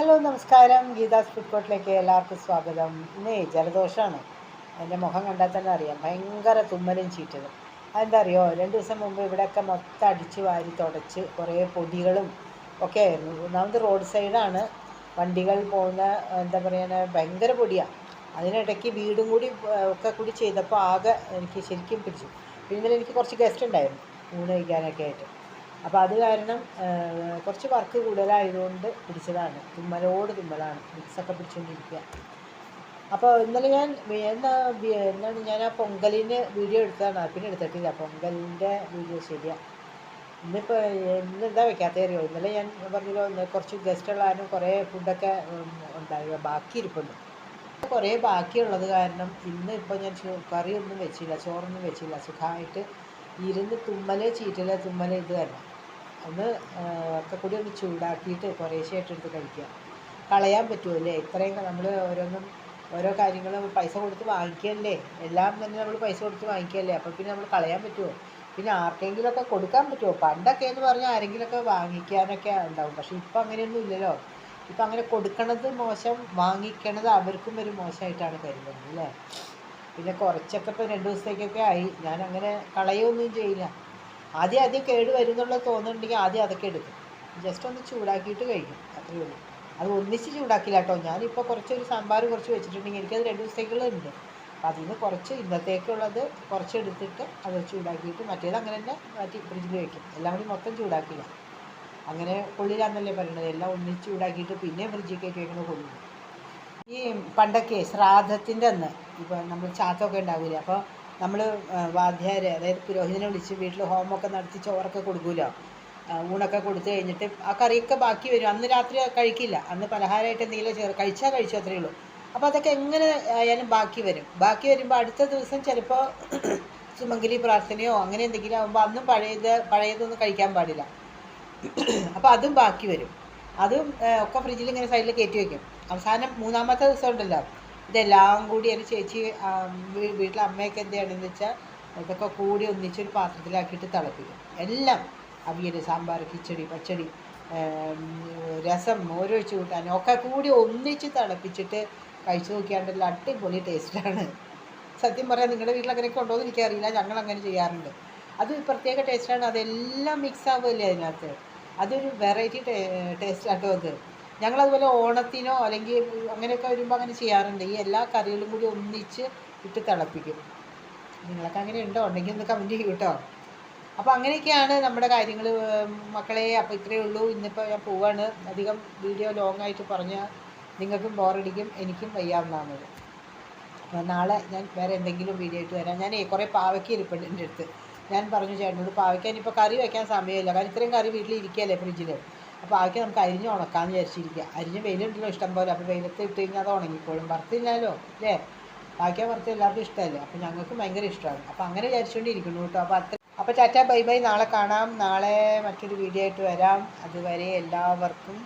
Hello നമസ്കാരം. Geetha's food കോർട്ടിലേക്ക് എല്ലാവർക്കും സ്വാഗതം. ഇന്നേ ജലദോഷമാണ് എന്റെ മുഖം കണ്ടാൽ തന്നെ അറിയാം. ഭയങ്കര തുമ്മലും ചീറ്റലും. അതെന്താ അറിയോ രണ്ട് ദിവസം മുമ്പ് ഇവിടെയൊക്കെ മൊത്തം അടിച്ച് വാരി തുടച്ച് കുറേ പൊടികളും ഒക്കെ ആയിരുന്നു. ഒന്നാമത് റോഡ് സൈഡാണ്. വണ്ടികൾ പോകുന്ന എന്താ പറയുക ഭയങ്കര പൊടിയാണ് അതിനിടയ്ക്ക് വീടും കൂടി ഒക്കെ കൂടി ചെയ്തപ്പോൾ ആകെ എനിക്ക് ശരിക്കും പിടിച്ചു. പിന്നെ എനിക്ക് കുറച്ച് ഗസ്റ്റ് ഉണ്ടായിരുന്നു. ഊണ് കഴിക്കാനൊക്കെ ആയിട്ട്. അപ്പോൾ അത് കാരണം കുറച്ച് വർക്ക് കൂടുതലായതുകൊണ്ട് പിടിച്ചതാണ്. തുമ്മലോട് തുമ്മലാണ്. മിക്സൊക്കെ പിടിച്ചുകൊണ്ടിരിക്കുക അപ്പോൾ ഇന്നലെ ഞാൻ എന്നാ എന്താണ് ഞാൻ ആ പൊങ്കലിന് വീഡിയോ എടുത്തതാണ്. പിന്നെ എടുത്തിട്ടില്ല. പൊങ്കലിന്റെ വീഡിയോ ശരിയാണ് ഇന്നിപ്പോൾ ഇന്ന് എന്താ വെക്കാത്ത അറിയോ? ഇന്നലെ ഞാൻ പറഞ്ഞല്ലോ കുറച്ച് ഗസ്റ്റ് ഉള്ള കാരണം കുറേ ഫുഡൊക്കെ ഉണ്ടായി. ബാക്കി ഇരിപ്പുണ്ട്. കുറേ ബാക്കിയുള്ളത് കാരണം ഇന്ന് ഇപ്പോൾ ഞാൻ കറിയൊന്നും വെച്ചില്ല ചോറൊന്നും വെച്ചില്ല. സുഖമായിട്ട് ഇരുന്ന് തുമ്മൽ ചീറ്റൽ തുമ്മൽ ഇത് തന്നെ. ഒന്ന് ഒക്കെ ഒന്ന് ചൂടാക്കിയിട്ട് കുറേശ്ശെയായിട്ട് എടുത്ത് കഴിക്കുക. കളയാൻ പറ്റുമല്ലേ ഇത്രയും നമ്മൾ ഓരോന്നും ഓരോ കാര്യങ്ങളും പൈസ കൊടുത്ത് വാങ്ങിക്കല്ലേ എല്ലാം തന്നെ നമ്മൾ പൈസ കൊടുത്ത് വാങ്ങിക്കല്ലേ അപ്പോൾ പിന്നെ നമ്മൾ കളയാൻ പറ്റുമോ പിന്നെ ആർക്കെങ്കിലുമൊക്കെ കൊടുക്കാൻ പറ്റുമോ പണ്ടൊക്കെ എന്ന് പറഞ്ഞാൽ ആരെങ്കിലുമൊക്കെ വാങ്ങിക്കാനൊക്കെ ഉണ്ടാവും. പക്ഷേ ഇപ്പം അങ്ങനെയൊന്നും ഇല്ലല്ലോ. ഇപ്പം അങ്ങനെ കൊടുക്കണത് മോശം വാങ്ങിക്കണത് അവർക്കും ഒരു മോശമായിട്ടാണ് കരുതുന്നത് അല്ലേ? പിന്നെ കുറച്ചൊക്കെ ഇപ്പോൾ രണ്ട് ദിവസത്തേക്കൊക്കെ ആയി. ഞാൻ അങ്ങനെ ചെയ്യില്ല. ആദ്യം ആദ്യം കേട് വരും എന്നുള്ളത് തോന്നുന്നുണ്ടെങ്കിൽ ആദ്യം അതൊക്കെ എടുക്കും. ജസ്റ്റ് ഒന്ന് ചൂടാക്കിയിട്ട് കഴിക്കും. അത്രയേ ഉള്ളൂ. അത് ഒന്നിച്ച് ചൂടാക്കില്ല കേട്ടോ. ഞാനിപ്പോൾ കുറച്ചൊരു സാമ്പാർ കുറച്ച് വെച്ചിട്ടുണ്ടെങ്കിൽ എനിക്കത് രണ്ട് ദിവസത്തേക്കുള്ളത് അപ്പം അതിൽ നിന്ന് കുറച്ച് ഇന്നത്തേക്കുള്ളത് കുറച്ച് എടുത്തിട്ട് അത് ചൂടാക്കിയിട്ട് മറ്റേത് അങ്ങനെ തന്നെ മാറ്റി ഫ്രിഡ്ജിൽ വെക്കും. എല്ലാം കൂടി മൊത്തം ചൂടാക്കില്ല. അങ്ങനെ കൊള്ളിലാന്നല്ലേ പറയണത്. എല്ലാം ഒന്നിച്ച് ചൂടാക്കിയിട്ട് പിന്നെ ഫ്രിഡ്ജിൽ കയറ്റി വെക്കണ കൊള്ളില്ല. ഈ പണ്ടൊക്കെ ശ്രാദ്ധത്തിന്റെ അന്ന് ഇപ്പോൾ നമ്മൾ ചാത്തമൊക്കെ ഉണ്ടാവില്ലേ അപ്പോൾ നമ്മൾ വാദ്യാര് അതായത് പുരോഹിതനെ വിളിച്ച് വീട്ടിൽ ഹോമമൊക്കെ നടത്തി ചോറൊക്കെ കൊടുക്കുമല്ലോ ഊണൊക്കെ കൊടുത്തു കഴിഞ്ഞിട്ട് ആ കറിയൊക്കെ ബാക്കി വരും. അന്ന് രാത്രി കഴിക്കില്ല. അന്ന് പലഹാരമായിട്ട് എന്തെങ്കിലും ചേർ കഴിച്ചാൽ കഴിച്ചു അത്രയേ ഉള്ളൂ. അപ്പോൾ അതൊക്കെ എങ്ങനെ ആയാലും ബാക്കി വരും. ബാക്കി വരുമ്പോൾ അടുത്ത ദിവസം ചിലപ്പോൾ സുമംഗലി പ്രാർത്ഥനയോ അങ്ങനെ എന്തെങ്കിലും ആകുമ്പോൾ അന്നും പഴയത് പഴയതൊന്നും കഴിക്കാൻ പാടില്ല. അപ്പോൾ അതും ബാക്കി വരും. അതും ഒക്കെ ഫ്രിഡ്ജിൽ ഇങ്ങനെ സൈഡിൽ കയറ്റി വയ്ക്കും അവസാനം മൂന്നാമത്തെ ദിവസം ഉണ്ടല്ലോ. ഇതെല്ലാം കൂടി എന്റെ ചേച്ചി വീട്ടിലെ അമ്മയൊക്കെ എന്ത് ചെയ്യണമെന്ന് വെച്ചാൽ ഇതൊക്കെ കൂടി ഒന്നിച്ചൊരു പാത്രത്തിലാക്കിയിട്ട് തിളപ്പിക്കും. എല്ലാം അവിയൽ സാമ്പാർ കിച്ചടി പച്ചടി രസം മോരൊഴിച്ച് കൂട്ടാൻ ഒക്കെ കൂടി ഒന്നിച്ച് തിളപ്പിച്ചിട്ട് കഴിച്ചു നോക്കിയാണ്ടല്ലോ അടിപൊളി ടേസ്റ്റാണ്. സത്യം പറയാം നിങ്ങളുടെ വീട്ടിൽ അങ്ങനെയൊക്കെ ഉണ്ടോ എന്ന് എനിക്കറിയില്ല. ഞങ്ങൾ അങ്ങനെ ചെയ്യാറുണ്ട്. അത് പ്രത്യേക ടേസ്റ്റാണ്. അതെല്ലാം മിക്സ് ആവുമല്ലേ അതിനകത്ത്? അതൊരു വെറൈറ്റി ടേസ്റ്റ് ആട്ടോ അത്. ഞങ്ങളതുപോലെ ഓണത്തിനോ അല്ലെങ്കിൽ അങ്ങനെയൊക്കെ വരുമ്പോൾ അങ്ങനെ ചെയ്യാറുണ്ട്. ഈ എല്ലാ കറികളും കൂടി ഒന്നിച്ച് ഇട്ട് തിളപ്പിക്കും. നിങ്ങളൊക്കെ അങ്ങനെ ഉണ്ടോ ഉണ്ടെങ്കിൽ ഒന്ന് കമന്റ് ചെയ്യൂ കേട്ടോ അപ്പോൾ അങ്ങനെയൊക്കെയാണ് നമ്മുടെ കാര്യങ്ങൾ. മക്കളെ അപ്പോൾ ഇത്രയേ ഉള്ളൂ. ഇന്നിപ്പോൾ ഞാൻ പോവാണ്. അധികം വീഡിയോ ലോങ് ആയിട്ട് പറഞ്ഞാൽ നിങ്ങൾക്കും ബോറടിക്കും എനിക്കും വയ്യാവുന്നതാണ്. അപ്പോൾ നാളെ ഞാൻ വേറെ എന്തെങ്കിലും വീഡിയോ ആയിട്ട് വരാം ഞാൻ കുറേ പാവയ്ക്ക ഇരിപ്പുണ്ട് എന്റെ അടുത്ത്. ഞാൻ പറഞ്ഞു ചേട്ടനോട് പാവയ്ക്ക ഇപ്പോൾ കറി വയ്ക്കാൻ സമയമില്ല. കാരണം ഇത്രയും കറി വീട്ടിൽ ഇരിക്കുകയല്ലേ ഫ്രിഡ്ജിൽ അപ്പോൾ ആക്കി നമുക്ക് അരിഞ്ഞ് ഉണക്കാമെന്ന് വിചാരിച്ചിരിക്കുക അരിഞ്ഞ് വെയിലുണ്ടല്ലോ ഇഷ്ടം പോലെ. അപ്പോൾ വെയിലത്ത് ഇട്ട് കഴിഞ്ഞാൽ അത് ഉണങ്ങിക്കോളും. വറുത്തില്ലല്ലോ അല്ലേ ബാക്കിയാ വറുത്ത് എല്ലാവർക്കും ഇഷ്ടമല്ലേ അപ്പോൾ ഞങ്ങൾക്ക് ഭയങ്കര ഇഷ്ടമാണ്. അപ്പോൾ അങ്ങനെ വിചാരിച്ചുകൊണ്ടിരിക്കുന്നു കേട്ടോ. അപ്പോൾ അത്ര അപ്പോൾ ചാറ്റ ബൈ ബൈ. നാളെ കാണാം. നാളെ മറ്റൊരു വീഡിയോ ആയിട്ട് വരാം. അതുവരെ എല്ലാവർക്കും